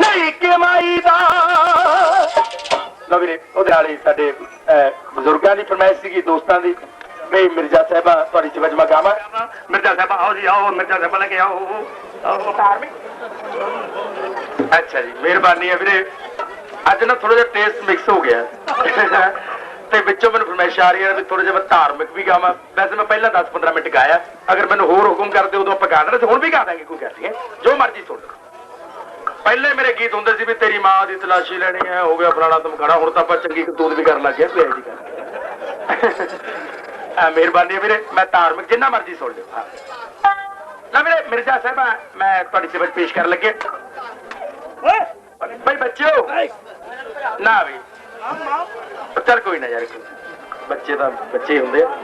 ਨਹੀਂ ਕਮਾਈ ਦਾ ਲਓ ਵੀਰੇ, ਉਹਦੇ ਨਾਲ ਹੀ ਸਾਡੇ ਬਜ਼ੁਰਗਾਂ ਦੀ ਫਰਮਾਇਸ਼ ਸੀਗੀ, ਦੋਸਤਾਂ ਦੀ। ਵੀ ਮਿਰਜ਼ਾ ਸਾਹਿਬਾ ਤੁਹਾਡੀ ਚਵਜਮਾ ਗਾਵਾਂ। ਮਿਰਜ਼ਾ ਸਾਹਿਬਾ, ਆਓ ਜੀ, ਆਓ, ਮਿਰਜ਼ਾ ਸਾਹਿਬਾ ਲੈ ਕੇ ਆਓ ਅੱਛਾ ਜੀ, ਮਿਹਰਬਾਨੀ ਹੈ ਵੀਰੇ। ਅੱਜ ਨਾ ਥੋੜਾ ਜਿਹਾ ਟੇਸਟ ਮਿਕਸ ਹੋ ਗਿਆ। ਤੇ ਵਿੱਚੋਂ ਮੈਨੂੰ ਫਰਮਾਇਸ਼ ਆ ਰਹੀ ਹੈ ਵੀ ਥੋੜਾ ਜਿਹਾ ਮੈਂ ਧਾਰਮਿਕ ਵੀ ਗਾਵਾਂ। ਵੈਸੇ ਮੈਂ ਪਹਿਲਾਂ 10-15 ਮਿੰਟ ਗਾਇਆ। ਅਗਰ ਮੈਨੂੰ ਹੋਰ ਹੁਕਮ ਕਰਦੇ ਉਦੋਂ ਆਪਾਂ ਗਾ ਦੇਣਾ ਹੁਣ ਵੀ ਗਾ ਦਾਂਗੇ, ਕੋਈ ਗੱਲ ਨਹੀਂ ਜੋ ਮਰਜ਼ੀ ਸੁਣ ਲਓ। ਪਹਿਲੇ ਮੇਰੇ ਗੀਤ ਹੁੰਦੇ ਸੀ ਵੀ ਤੇਰੀ ਮਾਂ ਦੀ ਤਲਾਸ਼ੀ ਲੈਣੀ ਹੈ ਹੋ ਗਿਆ ਫਲਾਣਾ ਧਮਕਾਣਾ ਹੁਣ ਤਾਂ ਆਪਾਂ ਚੰਗੀ ਕਤੂਤ ਵੀ ਕਰਨ ਲੱਗ ਗਏ ਪਿਆ ਜੀ ਕਰ ਆ ਮਿਹਰਬਾਨੀ ਹੈ ਵੀਰੇ ਮੈਂ ਧਾਰਮਿਕ ਜਿੰਨਾ ਮਰਜ਼ੀ ਸੁਣ ਲਿਓ। ਹਾਂ। ਨਾ ਵੀਰੇ ਮਿਰਜ਼ਾ ਸਾਹਿਬਾ ਮੈਂ ਤੁਹਾਡੀ ਸੇਵਾ ਪੇਸ਼ ਕਰਨ ਲੱਗੇ। ਓਏ! ਬਈ ਬੱਚਿਓ। ਨਾ ਵੀ। ਚੱਲ ਕੋਈ ਨਾ ਯਾਰ ਬੱਚੇ ਤਾਂ ਬੱਚੇ ਹੁੰਦੇ ਆ।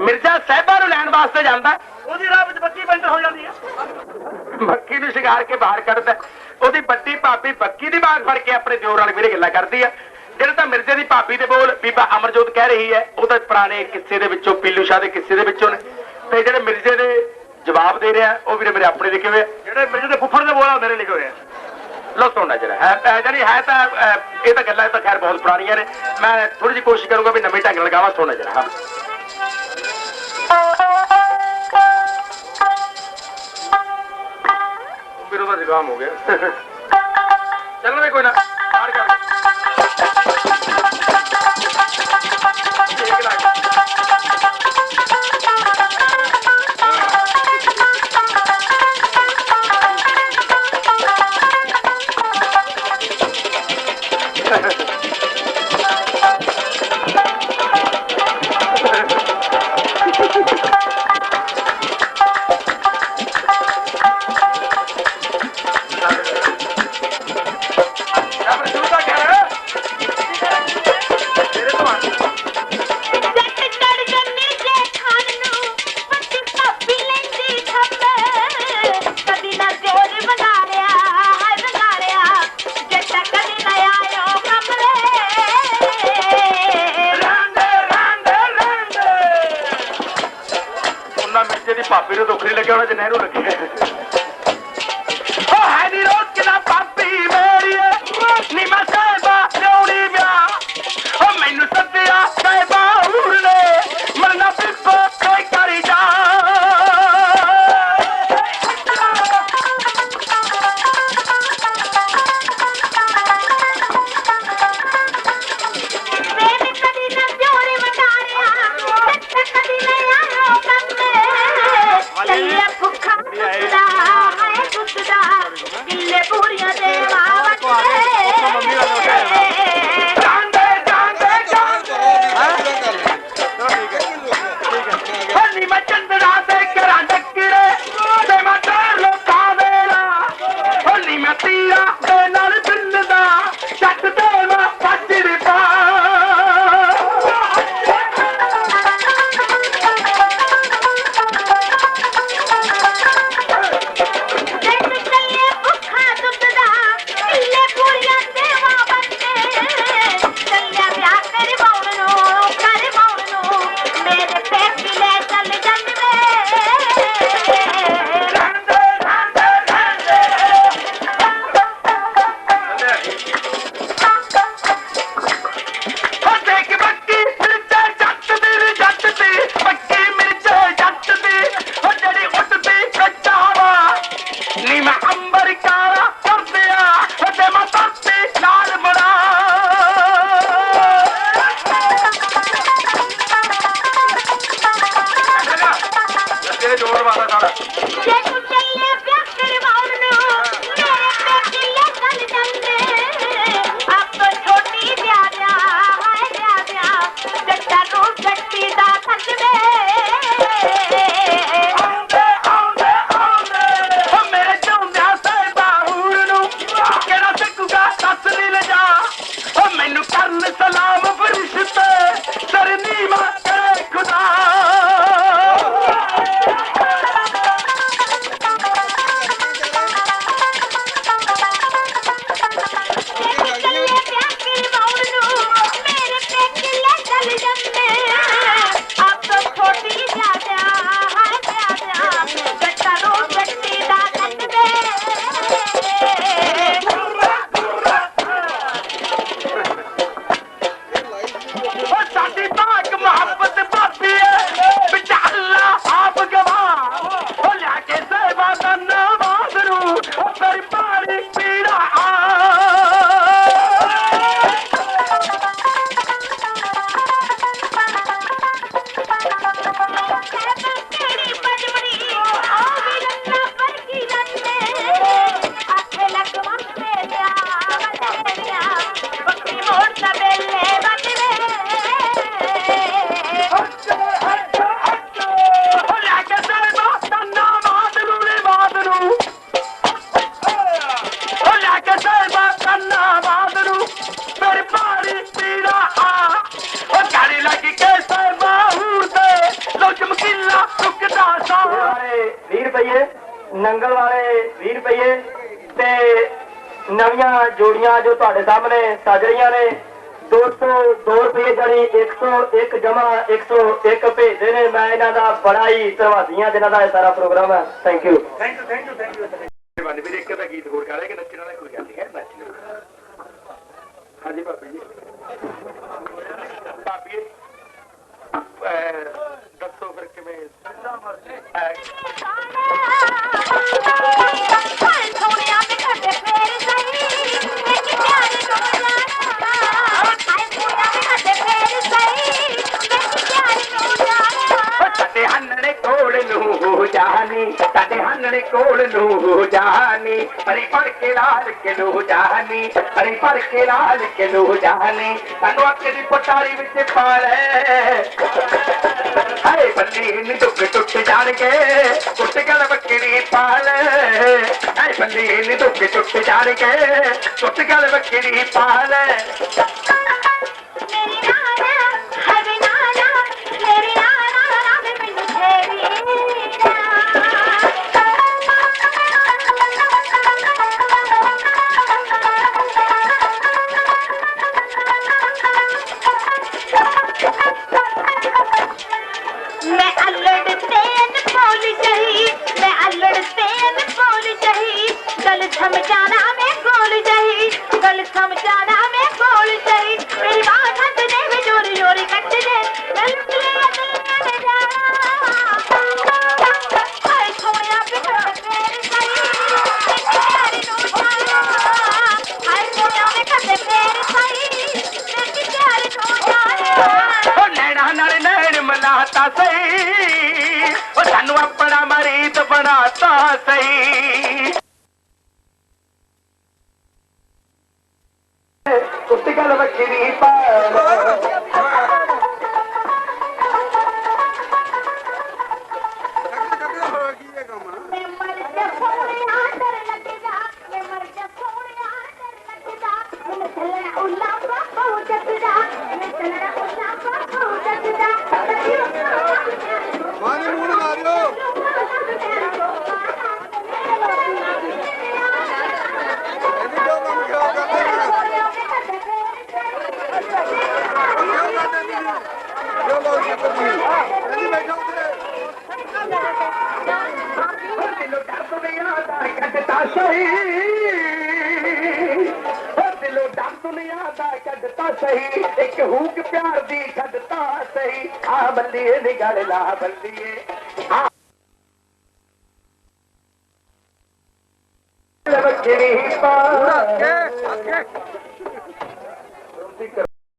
ਮਿਰਜ਼ਾ ਸਾਹਿਬਾ ਨੂੰ ਲੈਣ ਵਾਸਤੇ ਜਾਂਦਾ। ਉਹਦੀ ਰਾਹ ਵਿੱਚ ਬੱਕੀ ਪੈਂਟਰ ਹੋ ਜਾਂਦੀ ਹੈ। ਬੱਕੀ ਨੂੰ ਸ਼ਿਕਾਰ ਕੇ ਬਾਹਰ ਕੱਢਦਾ ਉਹਦੀ ਵੱਡੀ ਭਾਬੀ ਬੱਕੀ ਦੀ ਬਾਗ ਫੜ ਕੇ ਆਪਣੇ ਦਿਓਰ ਨਾਲ ਵੀਰੇ ਗੱਲਾਂ ਕਰਦੀ ਆ ਜਿਹੜੇ ਤਾਂ ਮਿਰਜ਼ੇ ਦੀ ਭਾਬੀ ਦੇ ਬੋਲ ਬੀਬਾ ਅਮਰਜੋਤ ਕਹਿ ਰਹੀ ਹੈ ਉਹ ਤਾਂ ਪੁਰਾਣੇ ਕਿੱਸੇ ਦੇ ਵਿੱਚੋਂ ਪੀਲੂ ਸ਼ਾਹ ਦੇ ਕਿੱਸੇ ਦੇ ਵਿੱਚੋਂ ਨੇ। ਤੇ ਜਿਹੜੇ ਮਿਰਜ਼ੇ ਦੇ ਜਵਾਬ ਦੇ ਰਿਹਾ ਉਹ ਵੀਰੇ ਮੇਰੇ ਆਪਣੇ ਲਿਖੇ ਹੋਏ ਆ। ਜਿਹੜੇ ਮੇਰੇ ਦੇ ਫੁੱਫੜ ਦੇ ਬੋਲਾ ਮੇਰੇ ਲਿਖੇ ਹੋਏ ਆ। ਲੋ ਸੁਣਨਾ ਜਰਾ ਹੈ ਜਾਨੀ ਹੈ ਤਾਂ ਇਹ ਤਾਂ ਗੱਲਾਂ ਤਾਂ ਖੈਰ ਬਹੁਤ ਪੁਰਾਣੀਆਂ ਨੇ। ਮੈਂ ਥੋੜੀ ਜਿਹੀ ਕੋਸ਼ਿਸ਼ ਕਰੂੰਗਾ ਵੀ ਨਵੇਂ ਢੰਗ ਨਾਲ ਗਾਵਾਂ ਸੁਣਨਾ ਜਰਾ ਹਾਂ। ਵੀਰੋ ਦਾ ਜ਼ੁਕਾਮ ਹੋ ਗਿਆ। ਚੱਲ ਦੇ ਕੋਈ ਨਾ। ਭਾਬੀ ਨੂੰ ਦੁੱਖ ਚ ਨਹਿਰੂ ਲੱਗੇ Partez pas ਰੁਪਏ ਨੰਗਲ ਵਾਲੇ 20 ਰੁਪਏ ਤੇ ਨਵੀਆਂ ਜੋੜੀਆਂ ਜੋ ਤੁਹਾਡੇ ਸਾਹਮਣੇ ਸਜ ਰਹੀਆਂ ਨੇ 202 ਰੁਪਏ ਜਾਨੀ 101 ਜਮਾ 101 ਭੇਜਦੇ ਨੇ। ਮੈਂ ਇਹਨਾਂ ਦਾ ਬੜਾ ਹੀ ਧੰਨਵਾਦੀਆਂ ਜਿਨ੍ਹਾਂ ਦਾ ਇਹ ਸਾਰਾ ਪ੍ਰੋਗਰਾਮ ਹੈ। Thank you thank you thank you thank you ਵੀਰੇ, ਇੱਕ ਤਾਂ ਗੀਤ ਹੋਰ ਗਾ ਰਿਹਾ ਕਿ ਨੱਚਣ ਵਾਲਾ ਕੋਈ ਜਾਨੀ ਪਰੀ ਪੜ ਕੇ ਲਾਲ ਕੇ ਨੂੰ ਜਾਨੀ ਪਰੀ ਪੜ ਕੇ ਲਾਲ ਕੇ ਨੂੰ ਜਾਨੀ ਸਾਨੂੰ ਅੱਖ ਦੀ ਪਟਾਰੀ ਵਿੱਚ ਪਾ ਲੈ। ਹਾਏ ਬੰਦੀ ਨੀ ਦੁੱਖ ਟੁੱਟ ਜਾਣਗੇ। ਟੁੱਟ ਗਲ ਬੱਕਰੀ ਪਾਲ ਹਾਏ ਬੰਦੀ ਨੀ ਦੁੱਖ ਟੁੱਟ ਜਾਣਗੇ। ਟੁੱਟ ਗਲ ਬੱਕਰੀ ਬਿਖਰ ਫੇਰ ਸਹੀ ਤੇ ਪਿਆਰੀ ਨੂੰ ਜਾਣਾ ਹਾਏ ਸੋਹਣਿਆ ਬਿਖਰ ਫੇਰ ਸਹੀ ਤੇ ਪਿਆਰੀ ਨੂੰ ਜਾਣਾ ਓ ਨੈਣਾ ਨਾਲ ਨੈਣ ਮਲਾਤਾ ਸਹੀ ਉਹ ਸਾਨੂੰ ਆਪਣਾ ਮਰੀਦ ਬਣਾਤਾ ਸਹੀ। ਕੁੱਤੀ ਗੱਲ ڪڏ ته صحيح هڪ هونڪ پيار صحيح ها بند لا بندئي